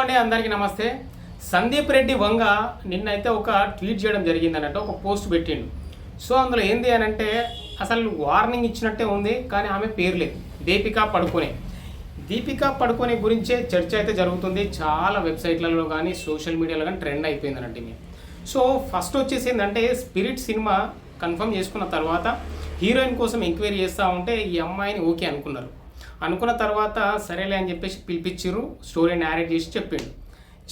అండి అందరికీ నమస్తే. సందీప్ రెడ్డి వంగ నిన్నైతే ఒక ట్వీట్ చేయడం జరిగింది అన్నట్టు ఒక పోస్ట్ పెట్టిండు. సో అందులో ఏంది అని అంటే అసలు వార్నింగ్ ఇచ్చినట్టే ఉంది కానీ ఆమె పేరు లేదు. దీపిక పడుకునే. దీపిక పడుకునే గురించే చర్చ అయితే జరుగుతుంది. చాలా వెబ్సైట్లలో కానీ సోషల్ మీడియాలో కానీ ట్రెండ్ అయిపోయింది అన్నట్టు సో ఫస్ట్ వచ్చేసి ఏంటంటే స్పిరిట్ సినిమా కన్ఫర్మ్ చేసుకున్న తర్వాత హీరోయిన్ కోసం ఎంక్వైరీ చేస్తూ ఉంటే ఈ అమ్మాయిని ఓకే అనుకున్నారు. అనుకున్న తర్వాత సరేలే అని చెప్పేసి పిలిపించారు స్టోరీ నేరేట్ చేసి చెప్పిండు.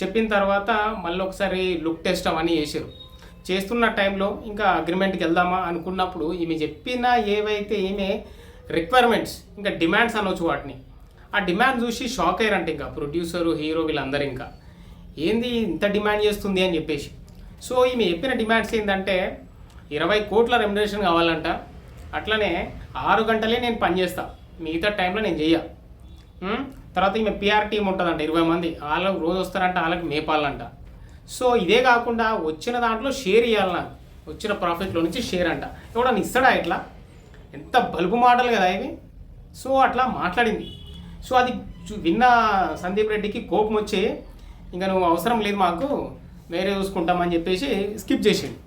చెప్పిన తర్వాత మళ్ళీ ఒకసారి లుక్ టెస్ట్ అవన్నీ చేశారు చేస్తున్న టైంలో ఇంకా అగ్రిమెంట్కి వెళ్దామా అనుకున్నప్పుడు ఈమె చెప్పిన ఏవైతే ఈమె రిక్వైర్మెంట్స్ ఇంకా డిమాండ్స్ అనొచ్చు వాటిని ఆ డిమాండ్ చూసి షాక్ అయ్యారంట ఇంకా ప్రొడ్యూసరు హీరో వీళ్ళందరూ ఇంకా. ఏంది ఇంత డిమాండ్ చేస్తుంది అని చెప్పేసి. సో ఈమె చెప్పిన డిమాండ్స్ ఏంటంటే ఇరవై కోట్ల రెమ్యునరేషన్ కావాలంట అట్లనే ఆరు గంటలే నేను పని మిగతా టైంలో నేను చెయ్య. తర్వాత ఈమె పిఆర్ టీం ఉంటుందంట ఇరవై మంది. వాళ్ళకి రోజు వస్తారంట వాళ్ళకి మేపాలంట. సో ఇదే కాకుండా వచ్చిన దాంట్లో షేర్ ఇవ్వాలి నాకు వచ్చిన ప్రాఫిట్లో నుంచి షేర్ అంట. ఎవడన్నా ఇస్తాడా ఇట్లా? ఎంత బలుపు మాటలు కదా ఇవి. సో అట్లా మాట్లాడింది. సో అది విన్న సందీప్ రెడ్డికి కోపం వచ్చి ఇంకా నువ్వు అవసరం లేదు మాకు వేరే చూసుకుంటామని చెప్పేసి స్కిప్ చేసిండు.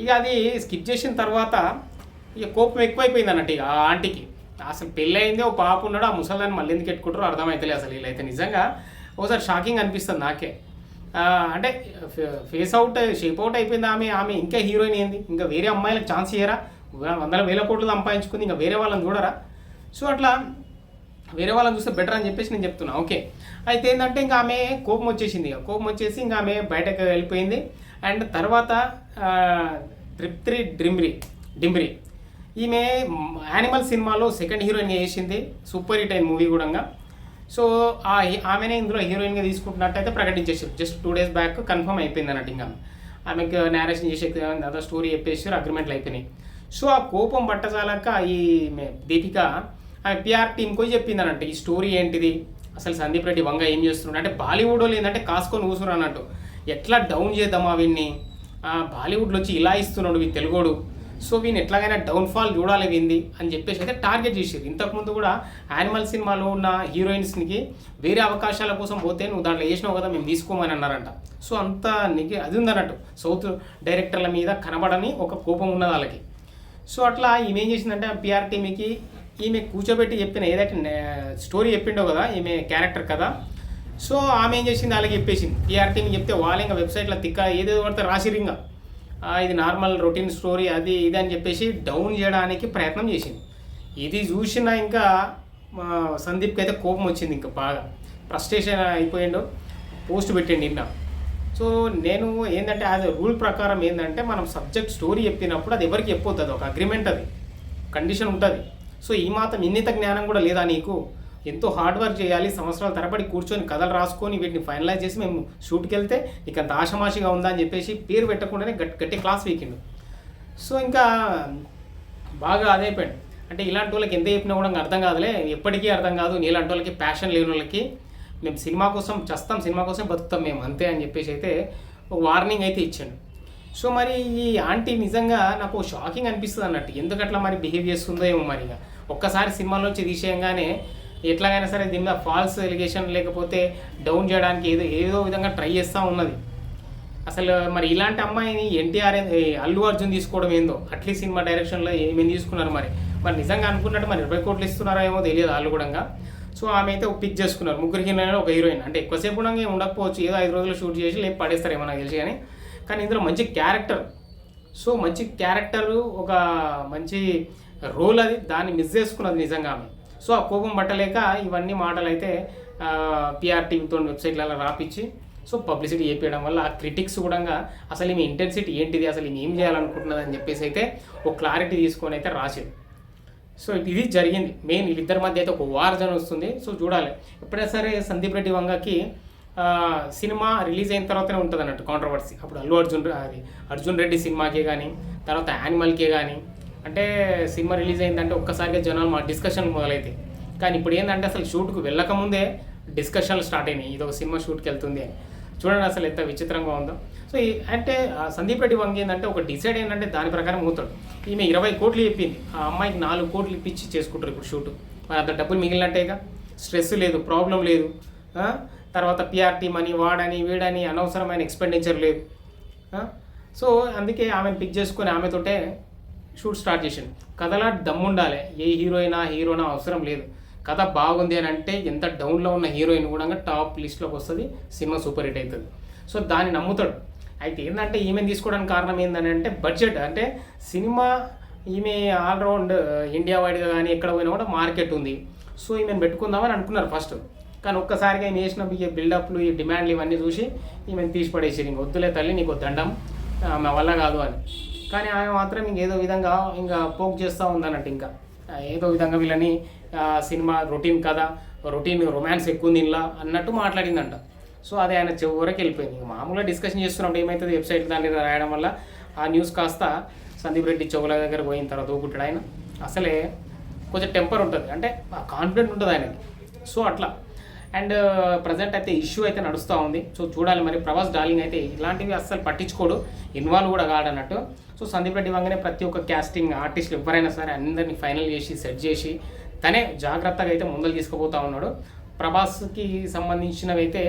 ఇక అది స్కిప్ చేసిన తర్వాత ఇక కోపం ఎక్కువైపోయింది అన్నట్టు ఇక ఆ ఆంటీకి అసలు పెళ్ళయింది ఓ పాప ఉన్నాడు ఆ ముసలిదాన్ని మళ్ళీ ఎందుకు ఎట్టుకుంటారో అర్థమవుతలే అసలు వీళ్ళైతే. నిజంగా ఒకసారి షాకింగ్ అనిపిస్తుంది నాకే. అంటే ఫేస్ అవుట్ షేప్ అవుట్ అయిపోయింది ఆమె ఆమె ఇంకా హీరోయిన్ ఏంది? ఇంకా వేరే అమ్మాయిలకు ఛాన్స్ ఇయ్యరా? వందల వేల కోట్లు సంపాదించుకుంది ఇంకా వేరే వాళ్ళని చూడరా? సో అట్లా వేరే వాళ్ళని చూస్తే బెటర్ అని చెప్పేసి నేను చెప్తున్నా. ఓకే. అయితే ఏంటంటే ఇంకా ఆమె కోపం వచ్చేసింది ఇక. కోపం వచ్చేసి ఇంకా ఆమె బయటకు వెళ్ళిపోయింది. అండ్ తర్వాత త్రిప్త్రి డ్రిమ్రి డింబ్రి ఈమె యానిమల్ సినిమాలో సెకండ్ హీరోయిన్గా వేసింది సూపర్ హిట్ అయిన మూవీ కూడా. సో ఆ ఆమెనే ఇందులో హీరోయిన్గా తీసుకుంటున్నట్టయితే ప్రకటించేసారు. Just two days back confirm అయిపోయింది అన్నట్టు ఇంకా. ఆమెకు నేరేషన్ చేసే అదో స్టోరీ చెప్పేసారు అగ్రిమెంట్లు అయిపోయినాయి. సో ఆ కోపం పట్టజాలక ఈ మే- దీపిక ఆమె పిఆర్ టీంకి పోయి చెప్పింది అన్నట్టు ఈ స్టోరీ ఏంటిది? అసలు సందీప్ రెడ్డి వంగ ఏం చేస్తున్నాడు? అంటే బాలీవుడ్ వాళ్ళు ఏంటంటే కాసుకొని కూసురు అన్నట్టు. ఎట్లా డౌన్ చేద్దామా వీడిని? ఆ, బాలీవుడ్లో వచ్చి ఇలా ఇస్తున్నాడు వీ తెలుగోడు. సో వీని ఎట్లాగైనా డౌన్ఫాల్ చూడాలి వీంది అని చెప్పేసి అయితే టార్గెట్ చేసేది. ఇంతకుముందు కూడా యానిమల్ సినిమాలో ఉన్న హీరోయిన్స్కి వేరే అవకాశాల కోసం పోతే నువ్వు దాంట్లో వేసినావు కదా మేము తీసుకోమని అన్నారంట. సో అంత నీకు అది ఉందన్నట్టు. సౌత్ డైరెక్టర్ల మీద కనబడని ఒక కోపం ఉన్నది వాళ్ళకి. సో అట్లా ఈమె ఏం చేసిందంటే పిఆర్ టీమీకి ఈమె కూర్చోబెట్టి చెప్పిన ఏదైతే నే- స్టోరీ చెప్పిండో కదా ఈమె క్యారెక్టర్ కదా. సో ఆమె ఏం చేసింది వాళ్ళకి చెప్పేసింది. పిఆర్ చెప్తే వాళ్ళు ఇంకా వెబ్సైట్లో తిక్క ఏదేదో పడితే రాసిరింగా ఇది నార్మల్ రొటీన్ స్టోరీ అది ఇది అని చెప్పేసి డౌన్ చేయడానికి ప్రయత్నం చేసింది. ఇది చూసిన ఇంకా మా సందీప్కి అయితే కోపం వచ్చింది ఇంకా బాగా. ఫ్రస్ట్రేషన్ అయిపోయిండు పోస్ట్ పెట్టండి నిన్న. సో నేను ఏంటంటే యాజ్ రూల్ ప్రకారం ఏంటంటే మనం సబ్జెక్ట్ స్టోరీ చెప్పినప్పుడు అది ఎవరికి చెప్పొద్దు అది ఒక అగ్రిమెంట్ అది. కండిషన్ ఉంటుంది. సో ఈ మాత్రం ఇన్నిత జ్ఞానం కూడా లేదా నీకు? ఎంతో హార్డ్ వర్క్ చేయాలి సంవత్సరాల తరబడి కూర్చొని కథలు రాసుకొని వీటిని ఫైనలైజ్ చేసి మేము షూట్కి వెళ్తే నీకు అంత ఆషమాషిగా ఉందా అని చెప్పేసి పేరు పెట్టకుండానే గట్టి గట్టి క్లాస్ వీకిండు. సో ఇంకా బాగా అదైపోయాడు అంటే ఇలాంటి వాళ్ళకి ఎంత చెప్పినా కూడా అర్థం కాదులే. ఎప్పటికీ అర్థం కాదు. నీలాంటి వాళ్ళకి ప్యాషన్ లేని వాళ్ళకి మేము సినిమా కోసం చస్తాం సినిమా కోసం బతుకుతాం మేము అంతే అని చెప్పేసి అయితే ఒక వార్నింగ్ అయితే ఇచ్చాడు. సో మరి ఈ ఆంటీ నిజంగా నాకు షాకింగ్ అనిపిస్తుంది అన్నట్టు. ఎందుకట్లా మరి బిహేవ్ చేస్తుందో ఏమో మరి ఇక. ఒక్కసారి సినిమాలోంచి తీసేయంగానే ఎట్లాగైనా సరే దీని మీద ఫాల్స్ ఎలిగేషన్ లేకపోతే డౌన్ చేయడానికి ఏదో ఏదో విధంగా ట్రై చేస్తూ ఉన్నది. అసలు మరి ఇలాంటి అమ్మాయిని ఎన్టీఆర్ అల్లు అర్జున్ తీసుకోవడం ఏందో? అట్లీ సినిమా డైరెక్షన్లో ఏమేమి తీసుకున్నారు మరి? మరి నిజంగా అనుకున్నట్టు మరి ఇరవై కోట్లు ఇస్తున్నారో ఏమో తెలియదు వాళ్ళు కూడా సో ఆమె అయితే పిక్ చేసుకున్నారు. ముగ్గురు హీరోయిన్ ఒక హీరోయిన్. అంటే ఎక్కువసేపు కూడా ఉండకపోవచ్చు. ఏదో ఐదు రోజులు షూట్ చేసి లేపు పడేస్తారు నాకు తెలిసి కానీ. కానీ ఇందులో మంచి క్యారెక్టర్ సో మంచి క్యారెక్టర్ ఒక మంచి రోల్ అది. దాన్ని మిస్ చేసుకున్నది నిజంగా ఆమె. సో ఆ కోపం పట్టలేక ఇవన్నీ మాటలు అయితే పిఆర్టీవీతో వెబ్సైట్లలో రాపిచ్చి సో పబ్లిసిటీ చేపించడం వల్ల ఆ క్రిటిక్స్ కూడా అసలు ఈమె ఇంటెన్సిటీ ఏంటిది అసలు ఈమె ఏం చేయాలనుకుంటున్నది అని చెప్పేసి అయితే ఒక క్లారిటీ తీసుకొని అయితే రాసేది. సో ఇది జరిగింది. మెయిన్ వీళ్ళిద్దరి మధ్య అయితే ఒక వార్ వస్తుంది. సో చూడాలి. ఎప్పుడైనా సరే సందీప్ రెడ్డి వంగకి సినిమా రిలీజ్ అయిన తర్వాతనే ఉంటుంది అన్నట్టు కాంట్రవర్సీ అప్పుడు అల్లు అర్జున్ అది అర్జున్ రెడ్డి సినిమాకే కానీ తర్వాత యానిమల్కే కానీ అంటే సినిమా రిలీజ్ అయిందంటే ఒక్కసారిగా జనాలు మా డిస్కషన్ మొదలైతాయి. కానీ ఇప్పుడు ఏంటంటే అసలు షూట్కు వెళ్ళకముందే డిస్కషన్లు స్టార్ట్ అయినాయి. ఇది ఒక సినిమా షూట్కి వెళ్తుంది అని. చూడండి అసలు ఎంత విచిత్రంగా ఉందో. సో అంటే ఆ సందీప్ రెడ్డి వంగి ఏంటంటే ఒక డిసైడ్ ఏంటంటే దాని ప్రకారం పోతాడు ఈమె ఇరవై కోట్లు చెప్పింది. ఆ అమ్మాయికి నాలుగు కోట్లు ఇప్పించి చేసుకుంటారు ఇప్పుడు షూట్ మరి అంత డబ్బులు మిగిలినట్టేగా స్ట్రెస్ లేదు ప్రాబ్లం లేదు. తర్వాత పిఆర్టీ మనీ వాడని వీడని అనవసరమైన ఎక్స్పెండిచర్ లేదు. సో అందుకే ఆమెను పిక్ చేసుకొని ఆమెతోటే షూట్ స్టార్ట్ చేసిండు. కథలా దమ్ముండాలి. ఏ హీరోయినా హీరోనా అవసరం లేదు. కథ బాగుంది అని అంటే ఎంత డౌన్లో ఉన్న హీరోయిన్ కూడా టాప్ లిస్ట్లోకి వస్తుంది సినిమా సూపర్ హిట్ అవుతుంది సో దాన్ని నమ్ముతాడు. అయితే ఏంటంటే ఈమె తీసుకోవడానికి కారణం ఏంటని అంటే బడ్జెట్ అంటే సినిమా ఈమె ఆల్రౌండ్ ఇండియా వైడ్గా కానీ ఎక్కడ పోయినా కూడా మార్కెట్ ఉంది. సో ఈమెను పెట్టుకుందామని అనుకున్నారు ఫస్ట్ కానీ ఒక్కసారిగా ఈమె వేసిన ఈ బిల్డప్లు ఈ డిమాండ్లు ఇవన్నీ చూసి ఈమెను తీసి పడేసి ఇంక వద్దులే తల్లి నీకు దండం. ఆమె వల్ల కాదు అని. కానీ ఆమె మాత్రం ఇంకేదో విధంగా ఇంకా పోక్ చేస్తూ ఉందన్నట్టు ఇంకా. ఏదో విధంగా వీళ్ళని సినిమా రొటీన్ కథ రొటీన్ రొమాన్స్ ఎక్కువ దీనిలా అన్నట్టు మాట్లాడిందంట. సో అది ఆయన చివరికి వెళ్ళిపోయింది. మామూలుగా డిస్కషన్ చేస్తున్నప్పుడు ఏమవుతుంది వెబ్సైట్ దాని రాయడం వల్ల. ఆ న్యూస్ కాస్త సందీప్ రెడ్డి చెవుల దగ్గర పోయిన తర్వాత ఊకుంటాడు ఆయన. అసలే కొంచెం టెంపర్ ఉంటుంది. అంటే కాన్ఫిడెంట్ ఉంటుంది ఆయనకి. సో అట్లా. అండ్ uh, ప్రజెంట్ అయితే ఇష్యూ అయితే నడుస్తూ ఉంది. సో చూడాలి మరి. ప్రభాస్ డార్లింగ్ అయితే ఇలాంటివి అస్సలు పట్టించుకోడు. ఇన్వాల్వ్ కూడా కాడన్నట్టు సో సందీప్ రెడ్డి వంగనే ప్రతి ఒక్క క్యాస్టింగ్ ఆర్టిస్టులు ఎవరైనా సరే అందరినీ ఫైనల్ చేసి సెట్ చేసి తనే జాగ్రత్తగా అయితే ముందలు తీసుకుపోతా ఉన్నాడు. ప్రభాస్కి సంబంధించినవి అయితే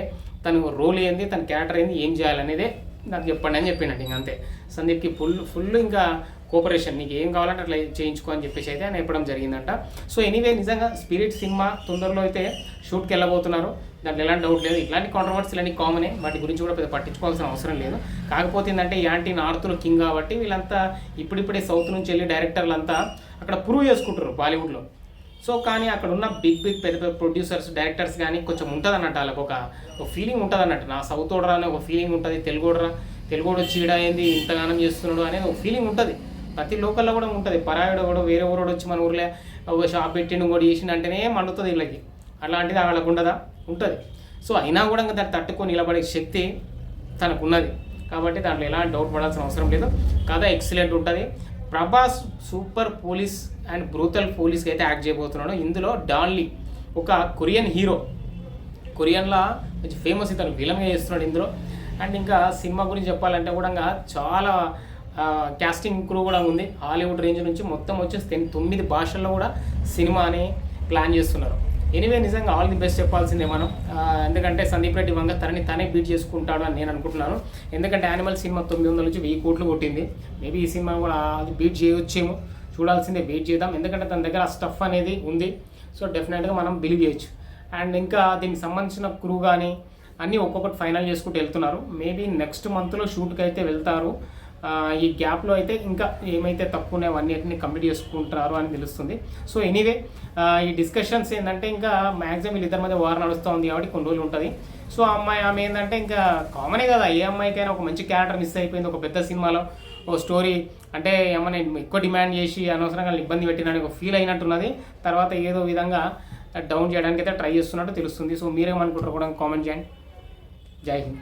తను రోల్ ఏంది తన క్యారెక్టర్ ఏంది ఏం చేయాలనేదే నాకు చెప్పండి అని చెప్పిండండి ఇంక అంతే. సందీప్కి ఫుల్ ఫుల్ ఇంకా కోఆపరేషన్ నీకు ఏం కావాలంటే అట్లా చేయించుకో అని చెప్పేసి అయితే ఆయన చెప్పడం జరిగిందంట. సో ఎనీవే నిజంగా స్పిరిట్ సినిమా తొందరలో అయితే షూట్కి వెళ్ళబోతున్నారు. దాంట్లో ఎలాంటి డౌట్ లేదు. ఇలాంటి కాంట్రవర్సీలు అన్ని కామనే వాటి గురించి కూడా పెద్ద పట్టించుకోవాల్సిన అవసరం లేదు. కాకపోతే ఏంటంటే యాంటీ నార్త్లో కింగ్ కాబట్టి వీళ్ళంతా ఇప్పుడిప్పుడే సౌత్ నుంచి వెళ్ళి డైరెక్టర్లు అంతా అక్కడ ప్రూవ్ చేసుకుంటారు బాలీవుడ్లో. సో కానీ అక్కడ ఉన్న బిగ్ బిగ్ పెద్ద పెద్ద ప్రొడ్యూసర్స్ డైరెక్టర్స్ కానీ కొంచెం ఉంటుంది అన్నట్టు వాళ్ళకి ఒక ఒక ఫీలింగ్ ఉంటుంది అన్నట్టు నా సౌత్ ఓడరా అనే ఒక ఫీలింగ్ ఉంటుంది. తెలుగోడరా తెలుగు వచ్చి ఈడ ఏంది ఇంతగానం చేస్తున్నాడు అనేది ఒక ఫీలింగ్ ఉంటుంది. ప్రతి లోకల్లో కూడా ఉంటుంది. పరాయుడు కూడా వేరే ఊరోడు వచ్చి మన ఊర్లో ఒక షాప్ పెట్టిండు కూడా చేసిండు అంటేనే మండుతుంది వీళ్ళకి. అలాంటిది వాళ్ళకు ఉండదా? ఉంటుంది. సో అయినా కూడా ఇంకా దాన్ని తట్టుకొని నిలబడే శక్తి తనకున్నది. కాబట్టి దాంట్లో ఎలాంటి డౌట్ పడాల్సిన అవసరం లేదు. కథ ఎక్సలెంట్ ఉంటుంది. Prabhas super police and brutal పోలీస్కి అయితే యాక్ట్ చేయబోతున్నాడు. ఇందులో డాన్లీ ఒక కొరియన్ హీరో. కొరియన్లా కొంచెం ఫేమస్ ఇతను విలంగా చేస్తున్నాడు ఇందులో. అండ్ ఇంకా సినిమా గురించి చెప్పాలంటే కూడా చాలా క్యాస్టింగ్ క్రూ కూడా ఉంది. హాలీవుడ్ రేంజ్ నుంచి మొత్తం వచ్చేసి తొమ్మిది భాషల్లో కూడా సినిమాని ప్లాన్ చేస్తున్నారు. ఎనీవే నిజంగా ఆల్ ది బెస్ట్ చెప్పాల్సిందే మనం. ఎందుకంటే సందీప్ రెడ్డి వంగ తనని తనే బీట్ చేసుకుంటాడు అని నేను అనుకుంటున్నాను. ఎందుకంటే యానిమల్ సినిమా తొమ్మిది వందల నుంచి వెయ్యి కోట్లు కొట్టింది. మేబీ ఈ సినిమా కూడా అది బీట్ చేయొచ్చేమో. చూడాల్సిందే వెయిట్ చేద్దాం. ఎందుకంటే తన దగ్గర ఆ స్టఫ్ అనేది ఉంది. సో డెఫినెట్గా మనం బిలీవ్ చేయొచ్చు. అండ్ ఇంకా దీనికి సంబంధించిన క్రూ కానీ అన్నీ ఒక్కొక్కటి ఫైనల్ చేసుకుంటూ వెళ్తున్నారు. మేబీ నెక్స్ట్ మంత్లో షూట్కి అయితే వెళ్తారు. ఈ గ్యాప్లో అయితే ఇంకా ఏమైతే తక్కువ ఉన్నాయో అన్నిటిని కంప్లీట్ చేసుకుంటారు అని తెలుస్తుంది. సో ఎనీవే ఈ డిస్కషన్స్ ఏంటంటే ఇంకా మ్యాక్సిమం వీళ్ళిద్దరి మధ్య వార్ నడుస్తూ ఉంది కాబట్టి కొన్ని రోజులు ఉంటుంది. సో ఆ అమ్మాయి ఆమె ఏంటంటే ఇంకా కామనే కదా ఏ అమ్మాయికైనా ఒక మంచి క్యారెక్టర్ మిస్ అయిపోయింది ఒక పెద్ద సినిమాలో ఓ స్టోరీ అంటే ఏమైనా ఎక్కువ డిమాండ్ చేసి అనవసరంగా ఇబ్బంది పెట్టినని ఒక ఫీల్ అయినట్టున్నది. తర్వాత ఏదో విధంగా డౌన్ చేయడానికి అయితే ట్రై చేస్తున్నట్టు తెలుస్తుంది. సో మీరేమనుకుంటారు కూడా కామెంట్ చేయండి. జై హింద్.